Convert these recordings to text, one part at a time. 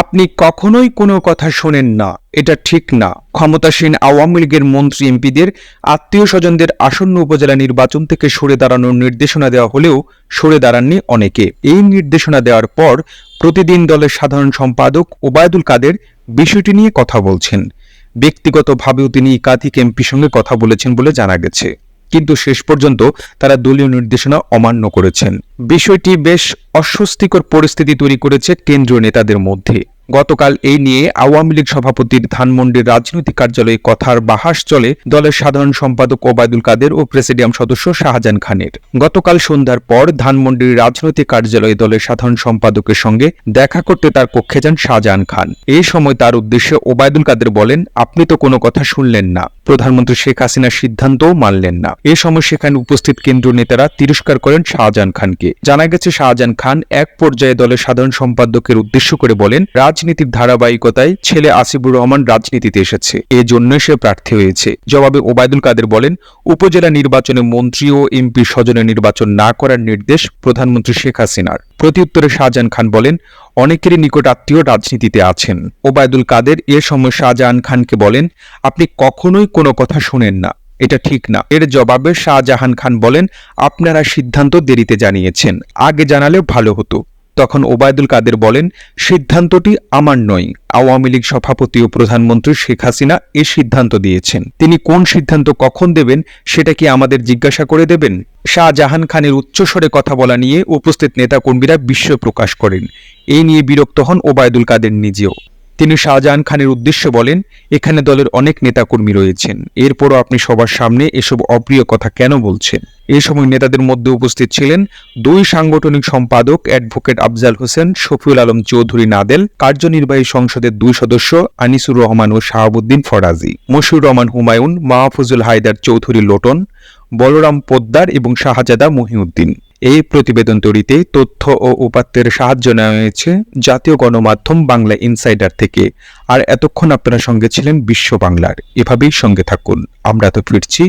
আপনি কখনোই কোনো কথা শোনেন না। এটা ঠিক না। ক্ষমতাসীন আওয়ামী লীগের মন্ত্রী এমপিদের আত্মীয় স্বজনদের আসন্ন উপজেলা নির্বাচন থেকে সরে দাঁড়ানোর নির্দেশনা দেওয়া হলেও সরে দাঁড়াননি অনেকে। এই নির্দেশনা দেওয়ার পর প্রতিদিন দলের সাধারণ সম্পাদক ওবায়দুল কাদের বিষয়টি নিয়ে কথা বলছেন। ব্যক্তিগতভাবেও তিনি একাধিক এমপির সঙ্গে কথা বলেছেন বলে জানা গেছে। কিন্তু শেষ পর্যন্ত তারা দলীয় নির্দেশনা অমান্য করেছেন। বিষয়টি বেশ অস্বস্তিকর পরিস্থিতি তৈরি করেছে কেন্দ্রীয় নেতাদের মধ্যে। গতকাল এই নিয়ে আওয়ামী লীগ সভাপতির ধানমন্ডির রাজনৈতিক কার্যালয়ে কথার বাহাস চলে দলের সাধারণ সম্পাদক ওবায়দুল কাদের ও প্রেসিডিয়াম সদস্য শাহজাহান খানের। গতকাল সন্ধ্যার পর ধানমন্ডির রাজনৈতিক কার্যালয়ে দলের সাধারণ সম্পাদকের সঙ্গে দেখা করতে তার কক্ষে যান শাহজাহান খান। এই সময় তার উদ্দেশ্যে ওবায়দুল কাদের বলেন, আপনি তো কোনো কথা শুনলেন না। প্রধানমন্ত্রী শেখ হাসিনার সিদ্ধান্তও মানলেন না। এ সময় সেখানে উপস্থিত কেন্দ্রীয় নেতারা তিরস্কার করেন শাহজাহান খানকে। জানা গেছে, শাহজাহান খান এক পর্যায়ে দলের সাধারণ সম্পাদকের উদ্দেশ্য করে বলেন, রাজনীতির ধারাবাহিকতায় ছেলে আসিফুর রহমান রাজনীতিতে এসেছে। এজন্য সে প্রার্থী হয়েছে। জবাবে ওবায়দুল কাদের বলেন, উপজেলা নির্বাচনে মন্ত্রী ও এমপি স্বজনের নির্বাচন না করার নির্দেশ প্রধানমন্ত্রী শেখ হাসিনার। প্রত্যুত্তরে শাহজাহান খান বলেন অনেকেরই নিকট আত্মীয় রাজনীতিতে আছেন। ওবায়দুল কাদের এ সময় শাহজাহান খানকে বলেন, আপনি কখনোই কোনো কথা শোনেন না। এটা ঠিক না। এর জবাবে শাহজাহান খান বলেন, আপনারা সিদ্ধান্ত দেরিতে জানিয়েছেন। আগে জানালেও ভালো হতো। তখন ওবায়দুল কাদের বলেন, সিদ্ধান্তটি আমার নয়। আওয়ামী লীগ সভাপতি ও প্রধানমন্ত্রী শেখ হাসিনা এ সিদ্ধান্ত দিয়েছেন। তিনি কোন সিদ্ধান্ত কখন দেবেন সেটা কি আমাদের জিজ্ঞাসা করে দেবেন? শাহজাহান খানের উচ্চস্বরে কথা বলা নিয়ে উপস্থিত নেতাকর্মীরা বিশ্ব প্রকাশ করেন। এই নিয়ে বিরক্ত হন ওবায়দুল কাদের নিজেও। তিনি শাহজাহান খানের উদ্দেশ্যে বলেন, এখানে দলের অনেক নেতাকর্মী রয়েছেন। এরপরও আপনি সবার সামনে এসব অপ্রিয় কথা কেন বলছেন? এ সময় নেতাদের মধ্যে উপস্থিত ছিলেন দুই সাংগঠনিক সম্পাদক অ্যাডভোকেট আফজাল হোসেন, শফিউল আলম চৌধুরী নাদেল, কার্যনির্বাহী সংসদের দুই সদস্য আনিসুর রহমান ও শাহাবুদ্দিন ফরাজি, মশিউর রহমান হুমায়ুন, মাহফুজুল হায়দার চৌধুরী লোটন, বলরাম পোদ্দার এবং শাহজাদা মহিউদ্দিন। এই প্রতিবেদন তৈরিতে তথ্য ও উপাত্তের সাহায্য নেওয়া হয়েছে জাতীয় গণমাধ্যম বাংলা ইনসাইডার থেকে। আর এতক্ষণ আপনারা সঙ্গে ছিলেন বিশ্ব বাংলার। এভাবেই সঙ্গে থাকুন। আমরা তো ফিরছি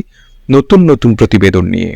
নতুন নতুন প্রতিবেদন নিয়ে।